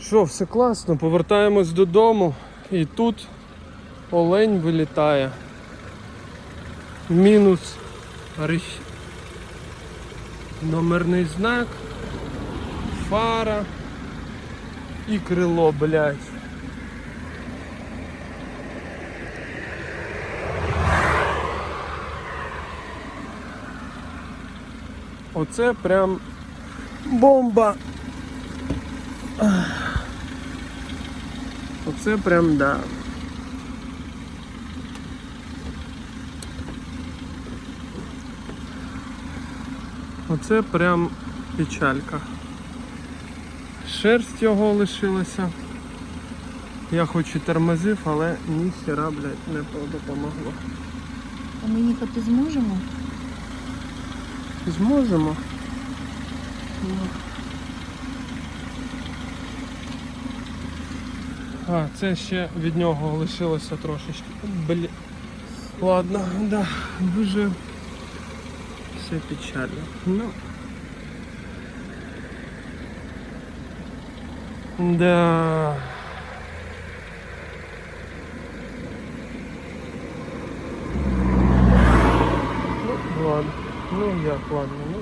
Що, все класно, повертаємось додому і тут олень вилітає. Мінус номерний знак, фара і крило, блядь. Оце прям бомба. Оце прям да. Оце прям печалька. Шерсть його лишилася. Я хоч і тормозив, але ніхера, блядь, не допомогло. А ми їхати зможемо? Зможемо. А, це ще від нього лишилося трошечки. Блі... Ладно, да, дуже все печально. Ну. Да. Ну, ладно. Ну як ладно, ну